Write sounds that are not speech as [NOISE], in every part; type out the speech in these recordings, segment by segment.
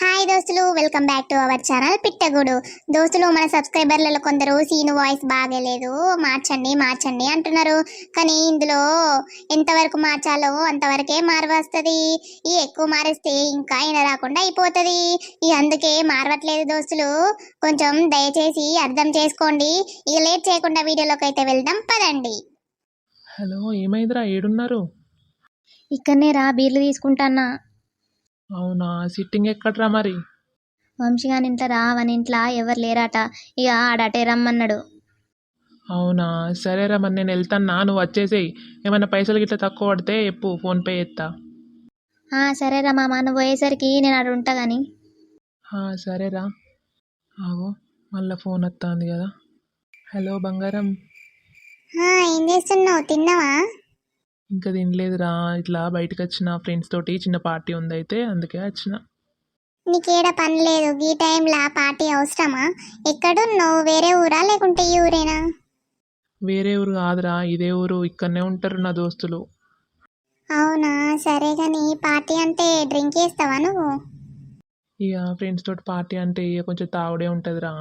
Hi దోస్తులు welcome back to our channel పిట్టగుడు. దోస్తులు మన సబ్స్క్రైబర్లలో కొందరు సీను వాయిస్ బాగలేదు మార్చండి మార్చండి అంటున్నారు. కానీ ఇందులో ఎంతవరకు మార్చాలో అంతవరకే మారవస్తుంది. ఈ ఎక్కువ మారిస్తే ఇంకా అయిన రాకుండా అయిపోతుంది. ఇక అందుకే మారవట్లేదు దోస్తులు. కొంచెం దయచేసి అర్థం చేసుకోండి. ఇక లేట్ చేయకుండా వీడియోలోకి అయితే వెళ్దాం పదండి. హలో ఏమైందిరా? ఏడున్నారు? ఇక్కడనే రా బీర్లు తీసుకుంటానా అవునా? సిట్టింగ్ ఎక్కడ్రా మరి? వంశీగాని ఇంట్లో రా వన్ ఇంట్లో ఎవరు లేరాట. ఇక ఆడటే రమ్మన్నాడు. అవునా? సరేరా మరి నేను వెళ్తాన్నా. నువ్వు వచ్చేసేయి. ఏమైనా పైసలు గిట్ల తక్కువ పడితే ఎప్పు ఫోన్పే ఎత్తా ఆ సరేరా మామ. నువ్వు పోయేసరికి నేను ఆడ ఉంటా గాని. ఆ, సరేరా ఆగో. మళ్ళీ ఫోన్ వస్తుంది కదా. హలో బంగారం. ఏం చేస్తున్నావు? తిన్నావా? ఇంకా తినలేదురా. ఇట్లా బయటకు వచ్చిన ఫ్రెండ్స్ తోటి చిన్న పార్టీ ఉంది అయితే అందుకే వచ్చిన. నీకేడ పని లేదు. ఈ టైంలో పార్టీ అవసరమా? ఎక్కడున్నావు? వేరే ఊరా? లేకుంటే ఈ ఊరేనా? వేరే ఊరు కాదురా. ఇదే ఊరు. ఇక్కడనే ఉంటారు నా దోస్తులు. అవునా? సరే కానీ పార్టీ అంటే డ్రింక్ చేస్తావా నువ్వు? ఇక ఫ్రెండ్స్ తోటి పార్టీ అంటే ఇక కొంచెం తాగుడే ఉంటుందిరా.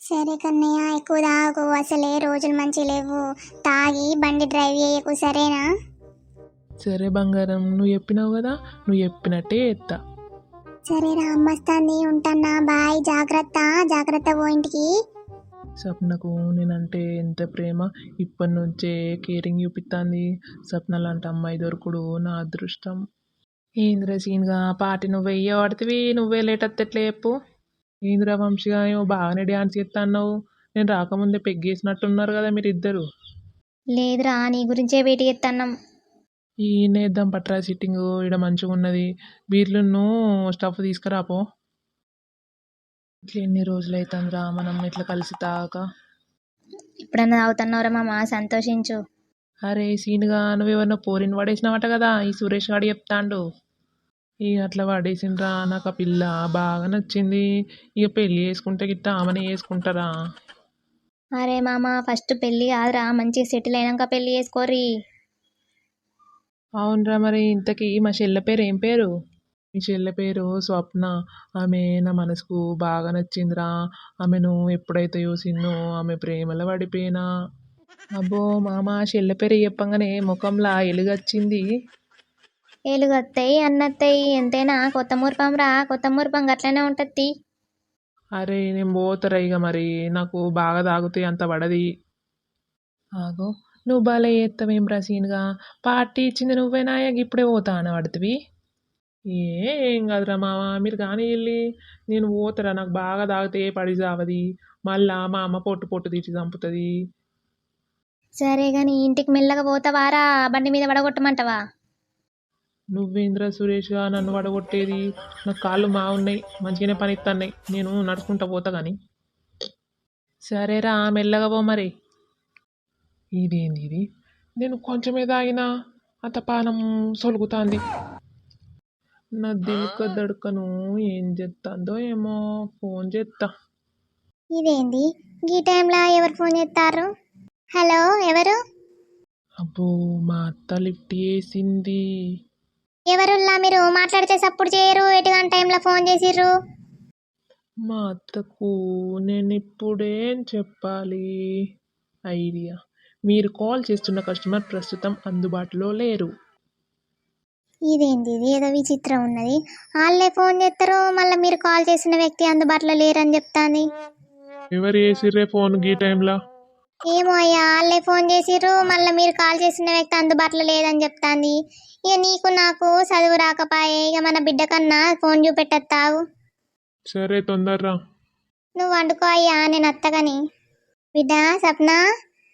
సరే కన్నయ్య ఎక్కువ తాగు. అసలే రోజులు మంచి లేవు. తాగి బండి డ్రైవ్ చేయకు సరేనా? సరే బంగారం నువ్వు చెప్పినావు కదా నువ్వు చెప్పినట్టే ఎత్తా సరేరా అమ్మస్తాంది ఉంటానా? బాయ్ జాగ్రత్త జాగ్రత్త పో ఇంటికి. సప్నకు నేనంటే ఎంత ప్రేమ ఇప్పటి నుంచే కేరింగ్ చూపిస్తుంది సప్న లాంటి అమ్మాయి దొరుకుడు నా అదృష్టం. ఏంద్ర సీన్గా పాటి నువ్వు వెయ్యి పడితే నువ్వే లేట్ వస్తే ఎట్లా చెప్పు. ఏంద్ర వంశీగా ఏమో బాగానే డ్యాన్స్ చేస్తున్నావు నేను రాకముందే పెగ్గేసినట్టున్నారు కదా మీరు ఇద్దరు లేదురా నీ గురించే వెయిట్ చేస్తున్నాం ఈయనేద్దాం పట్రా సిట్టింగ్ ఇక్కడ మంచిగా ఉన్నది బీర్లును స్టఫ్ తీసుకురాపో ఇట్లా ఎన్ని రోజులు అవుతుందిరా మనం ఇట్లా కలిసి తాక ఇప్పుడన్నా తాగుతున్నావురా మామ సంతోషించు. అరే సీనుగా నువ్వెవరినో పోరిని పడేసినావట కదా ఈ సురేష్ గాడు చెప్తాండు. ఇక అట్లా పడేసిండ్రా నాకు ఆ పిల్ల బాగా నచ్చింది. ఇక పెళ్ళి చేసుకుంటే గిట్ట ఆమెనే చేసుకుంటారా? అరే మామ ఫస్ట్ పెళ్ళి కాదురా మంచిగా సెటిల్ అయినాక పెళ్ళి చేసుకోర్రి. అవునరా మరి ఇంతకీ మా చెల్లె పేరు ఏం పేరు? మీ చెల్లె పేరు స్వప్న. ఆమె నా మనసుకు బాగా నచ్చిందిరా. ఆమెను ఎప్పుడైతే చూసిన్నో ఆమె ప్రేమలో పడిపోయినా. అబ్బో మామ చెల్లె పేరు చెప్పంగానే ముఖంలా ఎలుగొచ్చింది. ఏలుగత్తాయి అన్నత్తాయి ఎంతైనా కొత్త మురిపం రా కొత్త మురిపం గట్లనే ఉంటుంది. అరే నేను పోతారా ఇక మరి నాకు బాగా తాగుతాయి అంత పడది. ఆగో నువ్వు బాలే చేస్తావేం రసీన్గా పార్టీ ఇచ్చింది నువ్వేనా ఇప్పుడే పోతా అని పడుతుంది ఏ ఏం కాదురా మామ మీరు కానీ వెళ్ళి నేను పోతారా నాకు బాగా తాగితే పడి చావది. మళ్ళా మా అమ్మ పొట్టు పొట్టు తీసి చంపుతుంది. సరే గాని ఇంటికి మెల్లగా పోతావారా బండి మీద పడగొట్టమంటావా? నువ్వేంద్ర సురేష్గా నన్ను వడగొట్టేది? నాకు కాళ్ళు మా ఉన్నాయి మంచిగానే పని ఇస్తున్నాయి నేను నడుచుకుంటా పోతా కానీ సరేరా మెల్లగా పో మరి. ఇదేంది ఇది? నేను కొంచెమే తాగినా అంత పానం సొలుగుతాంది. నా దిల్క దడుకను ఏం చేస్తుందో ఏమో ఫోన్ చేస్తా ఇదేంది? ఈ టైంలో ఎవరు ఫోన్ చేస్తారు హలో ఎవరు? అబ్బో మా అత్త లిఫ్ట్ చేసింది. ఎవరుల్లా మీరు మాట్లాడితే సప్పుడు చేయరు ఎటుగాని టైంలో ఫోన్ చేసిర్రు? మా అత్తకు నేను ఇప్పుడేం చెప్పాలి. ఐడియా. మీరు కాల్ చేస్తున్న కస్టమర్ ప్రస్తుతం అందుబాటులో లేరు. ఇదేంది? ఇది ఏదో విచిత్రం ఉన్నది. వాళ్ళే ఫోన్ చేస్తారు మళ్ళీ మీరు కాల్ చేసిన వ్యక్తి అందుబాటులో లేరని చెప్తాంది. ఎవరు చేసిర్రే ఫోన్ గీ టైంలో? ఏమో అయ్యా వాళ్ళే ఫోన్ చేసిర్రు మళ్ళీ మీరు కాల్ చేసిన వ్యక్తి అందుబాటులో లేదని చెప్తాంది. ఇక నీకు నాకు చదువు రాకపాయే ఇక మన బిడ్డ కన్నా ఫోన్ చూపెట్టత్తావు. సరే తొందరరా నువ్వు వండుకో అయ్యా నేను అత్తగని. బిడ్డ సప్న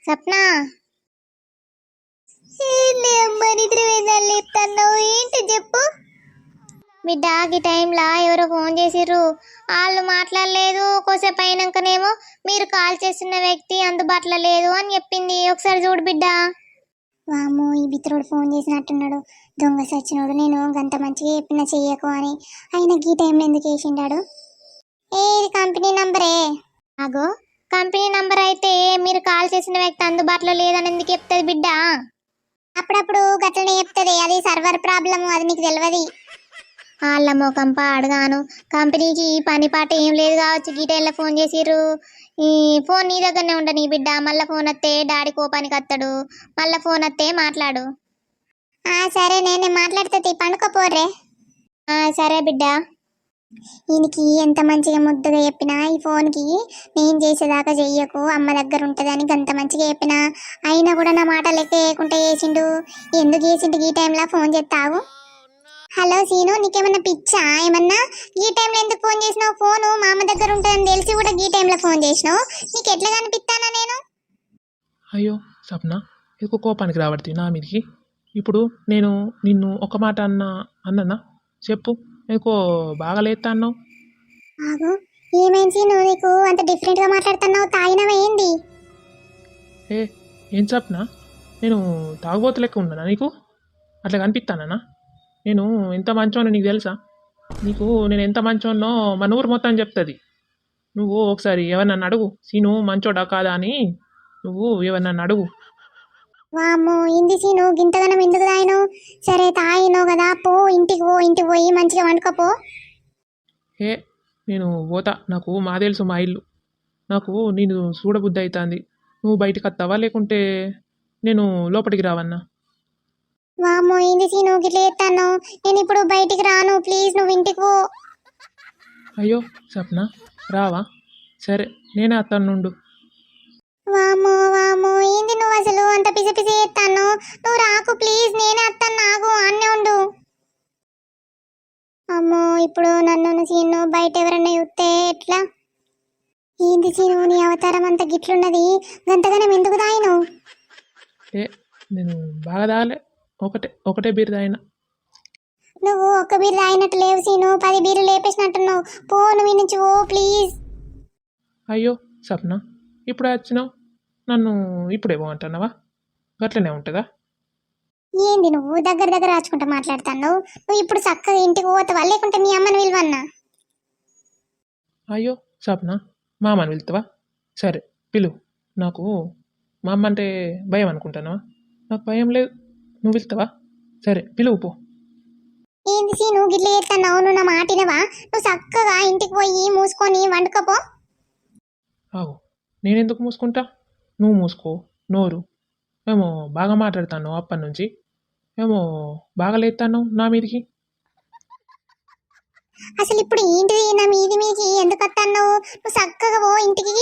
సప్న. ఏంటి చెప్పు. బిడ్డ ఈ టైంలో ఎవరో ఫోన్ చేసిర్రు. వాళ్ళు మాట్లాడలేదు కోసేపు అయినాకనేమో మీరు కాల్ చేస్తున్న వ్యక్తి అందుబాటులో లేదు అని చెప్పింది. ఒకసారి చూడు బిడ్డ. వాము ఈ బిత్రుడు ఫోన్ చేసినట్టున్నాడు. దొంగ సచ్చినోడు నేను గంత మంచిగా చెప్పిన చెయ్యకు అని. ఆయన ఈ టైంలో ఎందుకు వేసిండాడు? ఏ ఇది కంపెనీ నంబరే? అగో కంపెనీ నంబర్ అయితే మీరు కాల్ చేసిన వ్యక్తి అందుబాటులో లేదని ఎందుకు చెప్తుంది బిడ్డ? అప్పుడప్పుడు గట్లనే చెప్తుంది అది సర్వర్ ప్రాబ్లం అది నీకు తెలియదు వాళ్ళ ముఖం పాడగాను. కంపెనీకి పని పాట ఏం లేదు కావచ్చు గీటైల్లో ఫోన్ చేసిర్రు. ఈ ఫోన్ నీ దగ్గరనే ఉండ నీ బిడ్డ. మళ్ళీ ఫోన్ వస్తే డాడీ కోపానికి వస్తాడు. మళ్ళీ ఫోన్ వస్తే మాట్లాడు. సరే నేనే మాట్లాడుతుంది పండుకోపోర్రే. సరే బిడ్డ. ఈయనకి ఎంత మంచిగా ముద్దుగా చెప్పినా ఈ ఫోన్కి నేను చేసేదాకా చెయ్యకు. అమ్మ దగ్గర ఉంటుందని అంత మంచిగా చెప్పినా. అయినా కూడా నా మాట లెక్క వేయకుండా చేసిండు. ఎందుకు చేసిండు ఈ టైంలో ఫోన్ చేస్తావు హలో సీను నీకేమన్నా పిచ్చా? ఏమన్నా? ఈ టైంలో ఎందుకు ఫోన్ చేసినావు? ఫోను మా అమ్మ దగ్గర ఉంటుందని తెలిసి కూడా ఈ టైంలో ఫోన్ చేసినావు. నీకు ఎట్లా కనిపిస్తానా నేను? అయ్యో సప్న ఎక్కువ కోపానికి రాబడుతుంది నా మీదకి. ఇప్పుడు నేను నిన్ను ఒక మాట అన్నా అన్ననా? చెప్పు ఎక్కువ బాగా లేతా అన్నావు ఆగు ఏమైంది సీను? నీకు అంత డిఫరెంట్గా మాట్లాడుతున్నావు? తాగినవా ఏంది? ఏ ఏం చెప్పనా నేను తాగుబోతు లెక్క ఉన్నానా నీకు? అట్లా కనిపిస్తానా నేను ఎంత మంచోనో నీకు తెలుసా? నీకు నేను ఎంత మంచోన్నో మన ఊరు మొత్తం చెప్తుంది. నువ్వు ఒకసారి ఎవరినన్ను అడుగు. సీను మంచోడా కాదా అని నువ్వు ఎవరినన్ను అడుగు. ఇంది సీను? గింతగనం ఎందుకు తాగినావు? సరే తాగినావు కదా పో ఇంటికి పో ఇంటికి పోయి మంచిగా వండుకోపో. ఏ నేను పోతా. నాకు మా తెలుసు మా ఇల్లు. నాకు నేను చూడబుద్ధి అవుతుంది. నువ్వు బయటకు వస్తావా? లేకుంటే నేను లోపలికి రావన్నా? వామ్మో ఇంది సీను? గిట్ల నేను ఇప్పుడు బయటికి రాను ప్లీజ్ నువ్వు ఇంటికి పో. అయ్యో సప్న రావా? సరే నేనే అత్తాను నుండు వామ్మో వామ్మో ఏంది నువ్వు అసలు? అంత పిసి పిసి ఎత్తాను నువ్వు రాకు ప్లీజ్ నేనే వస్తాను నాకు అన్నే ఉండు. అమ్మో ఇప్పుడు నన్ను సీను బయట ఎవరన్నా చూస్తే ఎట్లా? ఏంది సీను నీ అవతారం అంత గిట్లున్నది? గంతగానం ఎందుకు ఏ నేను బాగా తాగలే ఒకటే ఒకటే బీర్ తాగిన. నువ్వు ఒక్క బీరు తాగినట్టు లేవు సీను. పది బీరు లేపేసినట్టున్నావు. పో నువ్వు నుంచి ఓ ప్లీజ్. అయ్యో సప్న ఇప్పుడే వచ్చినావు. నన్ను ఇప్పుడే పోమంటున్నావా? గట్లనే ఉంటుందా? ఏంది నువ్వు? దగ్గర దగ్గర రాచుకుంటా మాట్లాడుతున్నావు. నువ్వు ఇప్పుడు చక్కగా ఇంటికి పోతావా? లేకుంటే మీ అమ్మని విలువన్నా అయ్యో సప్న మామని వెళ్తావా సరే పిలు నాకు మా అమ్మ అంటే భయం అనుకుంటానవా నాకు భయం లేదు. నువ్వు వెళ్తావా సరే పిలువు పో. ఏంది సీను గిట్ల చేస్తున్నావు? నువ్వు నా మాటినవా నువ్వు చక్కగా ఇంటికి పోయి మూసుకొని వండుకోపో ఆగు. నేనెందుకు మూసుకుంటా? నువ్వు మూసుకో నోరు. ఏమో బాగా మాట్లాడతాను అప్పటి నుంచి. ఏమో బాగా లేస్తాను నా మీదికి. అసలు ఇప్పుడు ఏంటిది నా మీది మీకి ఎందుకు వస్తున్నావు నువ్వు చక్కగా పో ఇంటికి.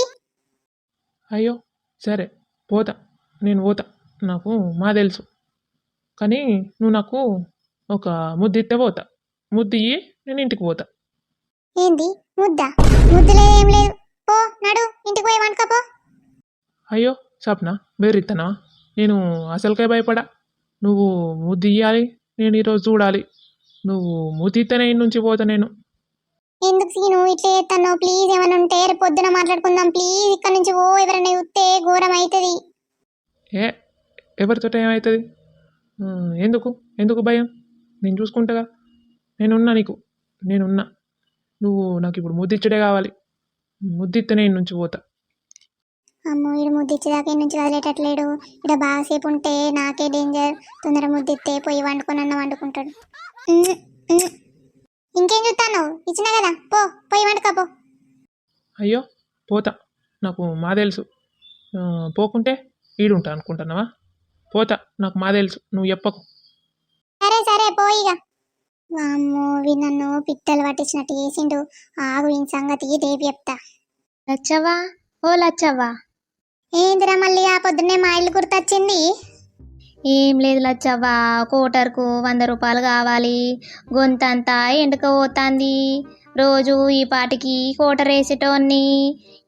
అయ్యో సరే పోతా. నేను పోతా. నాకు మా తెలుసు. కానీ నువ్వు నాకు ఒక ముద్దు ఇస్తే పోతా. ముద్దు ఇయ్యి నేను ఇంటికి పోతా. ఏంది? ముద్ద? ముద్ద లేదు ఏం లేదు. పో నడు ఇంటికి పోయి వండుకోపో అయ్యో సప్న బెదిరిస్తానా నేను అసలుకే భయపడా. నువ్వు ముద్దు ఇయ్యాలి నేను ఈరోజు చూడాలి. నువ్వు ముద్దు ఇస్తేనే ఇంటి నుంచి పోతా నేను. ఎందుకు సీను? ఇట్లా చేస్తున్నావు ప్లీజ్ ఏమైనా ఉంటే రేపు పొద్దున మాట్లాడుకుందాం. ప్లీజ్ ఇక్కడ నుంచి ఓ ఎవరైనా చూస్తే ఘోరం అవుతుంది ఏ ఎవరితో ఏమవుతుంది ఎందుకు? ఎందుకు భయం? నేను చూసుకుంటాగా. నేనున్నా నీకు. నేనున్నా. నువ్వు నాకు ఇప్పుడు ముద్దిచ్చడే కావాలి. ముద్దిత్తనే నుంచి పోతా. అమ్మో ఈడు ముద్దిచ్చేదాకా నుంచి వదిలేటట్లేడు. ఇక్కడ బాగాసేపు ఉంటే నాకే డేంజర్ తొందర ముద్దిస్తే పోయి వండుకొని అన్న వండుకుంటాడు. ఇంకేం చూస్తాను ఇచ్చినా కదా. పో పోయి వండుకోపో అయ్యో పోతా. నాకు మా తెలుసు. పోకుంటే ఈడుంటా అనుకుంటున్నావా? పోతా. నాకు మా తెలుసు. నువ్వు చెప్పకు. సరే సరే పోయిగా వామ్మో వీ నన్ను పిట్టలు పట్టించినట్టు చేసిండు. ఆగు ఈ సంగతి రేపు చెప్తా. లచ్చవ్వా? ఓ లచ్చవ్వా. ఏందిరా మళ్ళీ ఆ పొద్దున్నే మా ఇల్లు గుర్తొచ్చింది? ఏం లేదు లచ్చవ్వా. కోటర్కు వంద రూపాయలు కావాలి. గొంతంతా ఎండుక పోతాంది. రోజు ఈ పాటికి కోటర్ వేసేటోన్ని.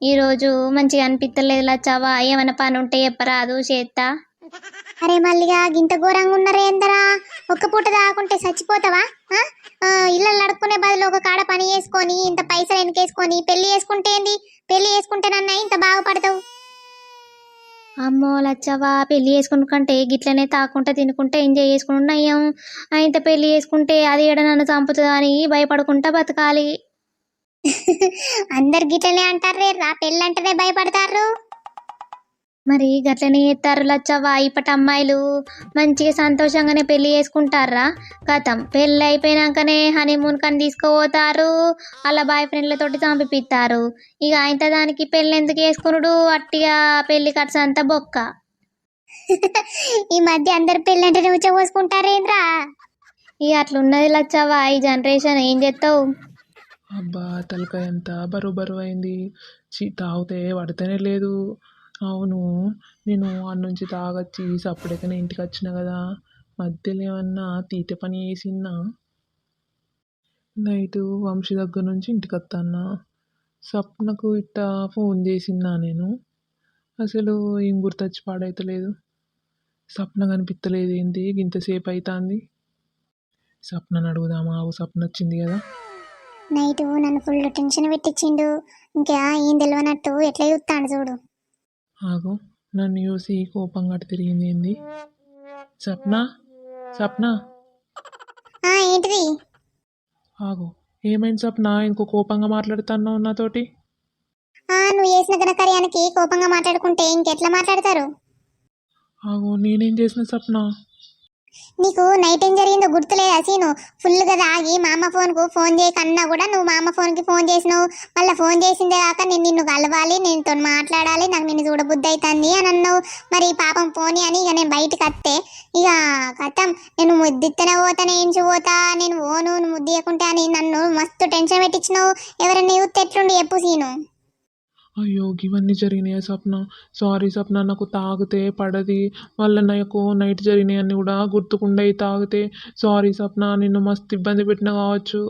ఈరోజు మంచిగా అనిపించలేదు లచ్చవ్వా. ఏమైనా పని ఉంటే చెప్పరాదు చేత్తా. అరే మళ్ళీగా గింత ఘోరంగా ఉన్నారేందరా ఒక్క పూట దాకుంటే చచ్చిపోతావా? ఇళ్ళల్లో అడుక్కునే బదులు ఒక కాడ పని చేసుకొని ఇంత పైసలు వెనకేసుకొని పెళ్ళి చేసుకుంటే ఏంది? పెళ్ళి చేసుకుంటేనన్నా ఇంత బాగుపడతావు? అమ్మో లచ్చవ్వా పెళ్ళి చేసుకున్న కంటే గిట్లనే తాకుంటా తినుకుంటే ఎంజాయ్ చేసుకుని ఉన్నాయం అయితే పెళ్ళి చేసుకుంటే అది ఏడ నన్ను చంపుతుందా అని భయపడుకుంటా బతకాలి. [LAUGHS] అందరు గిట్లనే అంటారు రే రా పెళ్ళి అంటేనే భయపడతారు మరి గట్లనే చేస్తారు లచ్చవ్వ ఇప్పటి అమ్మాయిలు. మంచిగా సంతోషంగానే పెళ్ళి చేసుకుంటారా కథం పెళ్ళి అయిపోయినాకనే హనీమూన్ కని తీసుకుపోతారు. అలా బాయ్ ఫ్రెండ్లతోటి చంపిపిస్తారు ఇక ఆయన దానికి పెళ్ళి ఎందుకు చేసుకునుడు? అట్టిగా పెళ్ళి ఖర్చు అంతా బొక్క. [LAUGHS] ఈ మధ్య అందరు పెళ్ళంటే ఉచ్చ పోసుకుంటారేంద్రా ఇక అట్లున్నది లచ్చవ్వ ఈ జనరేషన్ ఏం చేస్తావు అబ్బా తలకాయ ఎంత బరువు బరువు అయింది చీ తాగితే పడితేనే లేదు. అవును. నేను అన్న నుంచి తాగొచ్చి సప్పుడేకనే ఇంటికి వచ్చిన కదా. మధ్యలో ఏమన్నా తీట పని చేసిందా? నైట్ వంశీ దగ్గర నుంచి ఇంటికి వస్తానా సప్నకు ఇట్ట ఫోన్ చేసిందా నేను? అసలు ఏం గుర్తొచ్చి పాడైతలేదు. సప్న కనిపించలేదు ఏంటి ఇంతసేపు అవుతుంది సప్నను అడుగుదామా? ఓ సప్న వచ్చింది కదా. నైట్ నన్ను ఫుల్ టెన్షన్ పెట్టించిండు ఇంకా ఏం తెలియనట్టు ఎట్లా చూస్తాడు చూడు. ఆగు. నన్ను చూసి కోపంగా తిరిగింది ఏంది? సప్న సప్న ఆ ఏంటిది? ఆగు. ఏమైంది సప్న ఇంకో కోపంగా మాట్లాడుతున్నావు నాతోటి? నువ్వు చేసిన ఘనకార్యానికి కోపంగా మాట్లాడుకుంటే ఇంకెట్లా మాట్లాడతారు? ఆగు నేనేం చేసిన సప్న నీకు నైట్ ఏం జరిగిందో గుర్తులే సీను ఫుల్గా తాగి మా అమ్మ ఫోన్కు ఫోన్ చేయకన్నా కూడా నువ్వు మా అమ్మ ఫోన్కి ఫోన్ చేసినావు. మళ్ళీ ఫోన్ చేసిందే కాక నేను నిన్ను కలవాలి నేనుతో మాట్లాడాలి నాకు నిన్ను చూడబుద్ధి అవుతుంది అని అన్నావు. మరి పాపం పోని అని ఇక నేను బయటకు వస్తే ఇక కథం. నేను ముద్దిత్తనే పోతా నేను పోతా నేను ఓను నువ్వు ముద్దియకుంటే అని నన్ను మస్తు టెన్షన్ పెట్టించినావు ఎవరైనా చూస్తే ఎట్లుండి చెప్పు సీను. అయ్యో ఇవన్నీ జరిగినాయి స్వప్న? సారీ స్వప్న నాకు తాగితే పడది. మళ్ళీ నాకు నైట్ జరిగినాయి అన్నీ కూడా గుర్తుకుండా తాగితే. సారీ స్వప్న నిన్ను మస్తు ఇబ్బంది పెట్టిన కావచ్చు.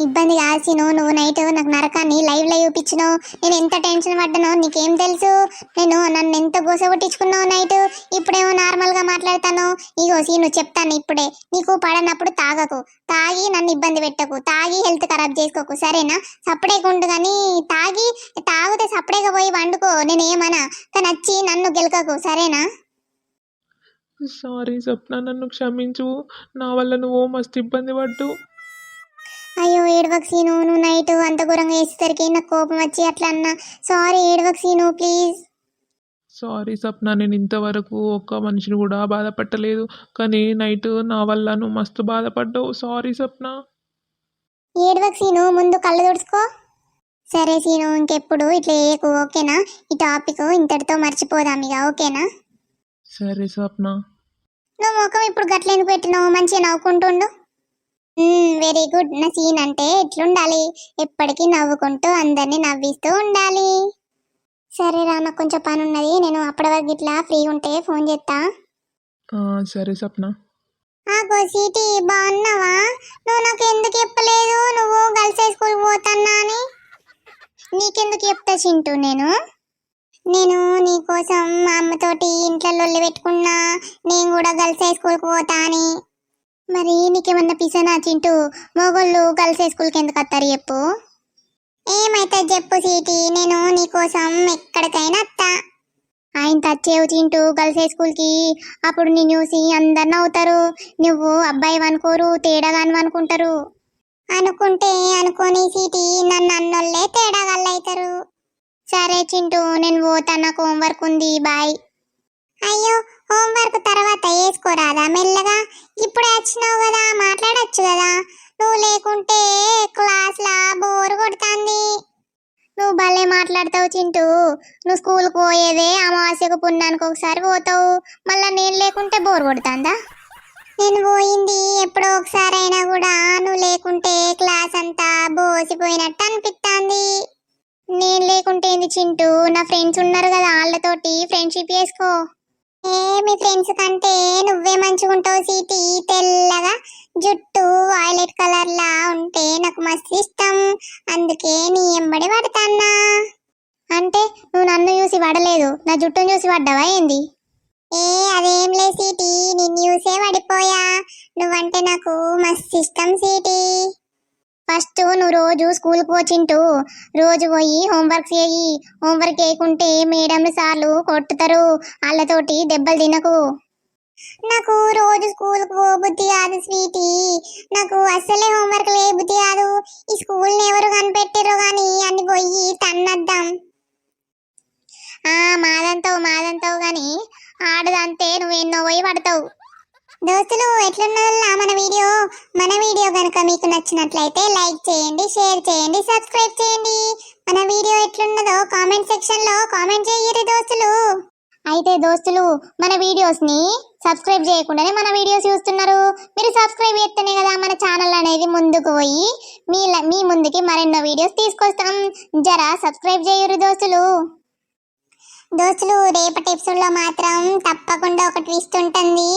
ఇబ్బంది కాదు నువ్వు నైట్ నాకు నరకాన్ని లైవ్లో చూపించినావు నేను ఎంత టెన్షన్ పడ్డానో నీకేం తెలుసు? నేను నన్ను ఎంత గోస కొట్టించుకున్నావు నైట్? ఇప్పుడేమో నార్మల్గా మాట్లాడతాను? ఇగో సీను చెప్తాను ఇప్పుడే. నీకు పడనప్పుడు తాగకు. తాగి నన్ను ఇబ్బంది పెట్టకు. తాగి హెల్త్ ఖరాబ్ చేసుకోకు. సరేనా? సపరేగా ఉండు కానీ తాగి తాగితే సపరేగా పోయి వండుకో. నేనేమన్నా కానీ వచ్చి నన్ను గెలకకు. సరేనా? సారీ స్వప్న నన్ను క్షమించు. నా వల్ల నువ్వు మస్తు ఇబ్బంది పడ్డు అయ్యో ఏడవకు సీను నువ్వు నైట్ అంత ఘోరంగా వేసేసరికి నాకు కోపం వచ్చి అట్లా అన్నా. సారీ ఏడవకు సీను ప్లీజ్ సారీ సప్న నేను ఇంతవరకు ఒక్క మనిషిని కూడా బాధపట్టలేదు. కానీ నైట్ నా వల్ల నువ్వు మస్తు బాధపడ్డావు. సారీ సప్న ఏడవకు సీను ముందు కళ్ళు తుడుచుకో. సరే సీను ఇంకెప్పుడు ఇట్లా చేయకు ఓకేనా? ఈ టాపిక్ ఇంతటితో మర్చిపోదాం ఇక ఓకేనా? సరే సప్న నువ్వు ముఖం ఇప్పుడు గట్లేందుకు పెట్టినావు మంచిగా నవ్వుకుంటుండు. వెరీ గుడ్ నా సీన్ అంటే ఎట్లుండాలి? ఎప్పటికీ నవ్వుకుంటూ అందరినీ నవ్విస్తూ ఉండాలి. సరే రా నాకు కొంచెం పని ఉన్నది నేను అప్పటి వరకు ఇట్లా ఫ్రీ ఉంటే ఫోన్ చేస్తా సరే సప్న. ఆ గోసీటి బాగున్నావా? నువ్వు నాకు ఎందుకు చెప్పలేదు? నువ్వు గర్ల్స్ హై స్కూల్ పోతున్నా అని. నీకెందుకు చెప్తా చింటూ నేను? నేను నీకోసం మా అమ్మతోటి ఇంట్లో లొల్లి పెట్టుకున్నా. నేను కూడా గర్ల్స్ హై స్కూల్కి పోతా అని. మరి నీకేమన్నా పిసనా చింటూ? మొగోళ్ళు గర్ల్స్ హై స్కూల్కి ఎందుకు వస్తారు చెప్పు. ఏమైతే చెప్పు సీటి నేను నీకోసం ఎక్కడికైనా అత్తా ఆయన తచ్చేవు చింటూ గర్ల్స్ హై స్కూల్కి. అప్పుడు నేను చూసి అందరు నవ్వుతారు. నువ్వు అబ్బాయి అనుకోరు తేడాగాను అనుకుంటారు అనుకుంటే అనుకోని సీటి నన్ను అన్నోళ్ళే తేడాగాళ్ళు సరే చింటూ నేను పోతా నాకు హోంవర్క్ ఉంది బాయ్. అయ్యో హోంవర్క్ తర్వాత వేసుకోరాదా మెల్లగా? ఇప్పుడే వచ్చినావు కదా మాట్లాడచ్చు కదా. నువ్వు లేకుంటే క్లాస్లా బోర్ కొడుతుంది. నువ్వు భలే మాట్లాడతావు చింటూ. నువ్వు స్కూల్కి పోయేదే అమావాస్యకు పుణ్యానికి ఒకసారి పోతావు. మళ్ళీ నేను లేకుంటే బోర్ కొడుతుందా? నేను పోయింది ఎప్పుడో ఒకసారి అయినా కూడా నువ్వు లేకుంటే క్లాస్ అంతా బోసిపోయినట్టు అనిపిస్తుంది నేను లేకుంటే ఏంది చింటూ? నా ఫ్రెండ్స్ ఉన్నారు కదా వాళ్ళతోటి ఫ్రెండ్షిప్ చేసుకో. ఏ మీ ఫ్రెండ్స్ కంటే నువ్వే మంచిగా ఉంటావు సీటి. తెల్లగా జుట్టు వాయిలెట్ కలర్ లా ఉంటే నాకు మస్తు ఇష్టం. అందుకే నీ ఎంబడి పడతాన్నా. అంటే నువ్వు నన్ను చూసి పడలేదు. నా జుట్టును చూసి పడ్డావా ఏంది? ఏ అదేం లే సీటీ. నిన్ను చూసే పడిపోయా. నువ్వంటే నాకు మస్తు ఇష్టం సీటీ. ఫస్ట్ నువ్వు రోజు స్కూల్కి పోచింటూ రోజు పోయి హోంవర్క్ చేయి. హోంవర్క్ చేయకుంటే మేడంలు సార్లు కొట్టుతారు. వాళ్ళతోటి దెబ్బలు తినకు. నాకు రోజు స్కూల్కి పో బుద్ధి కాదు స్వీటీ. నాకు అస్సలే హోంవర్క్ లే బుద్ధి కాదు. ఈ స్కూల్ని ఎవరు కనిపెట్టారో కానీ అన్ని పోయి తన్నద్దాం. మాదంతావు మాదంతావు కానీ ఆడదంతే నువ్వు ఎన్నో పోయి పడతావు. దోస్తులు ఎట్లున్నదల్లా మన వీడియో? మన వీడియో కనుక మీకు నచ్చినట్లయితే లైక్ చేయండి షేర్ చేయండి సబ్స్క్రైబ్ చేయండి. మన వీడియో ఎట్లున్నదో కామెంట్ సెక్షన్లో కామెంట్ చేయరు దోస్తులు. అయితే దోస్తులు మన వీడియోస్ని సబ్స్క్రైబ్ చేయకుండానే మన వీడియోస్ చూస్తున్నారు. మీరు సబ్స్క్రైబ్ చేస్తేనే కదా మన ఛానల్ అనేది ముందుకు పోయి మీ మీ ముందుకి మరెన్నో వీడియోస్ తీసుకొస్తాం. జరా సబ్స్క్రైబ్ చేయరు దోస్తులు. దోస్తులు రేపటి ఎపిసోడ్లో మాత్రం తప్పకుండా ఒక ట్విస్ట్ ఉంటుంది.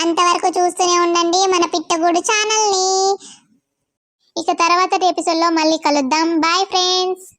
అంతవరకు చూస్తూనే ఉండండి మన పిట్టగూడు ఛానల్ని. ఇక తర్వాత ఎపిసోడ్లో మళ్ళీ కలుద్దాం. Bye friends.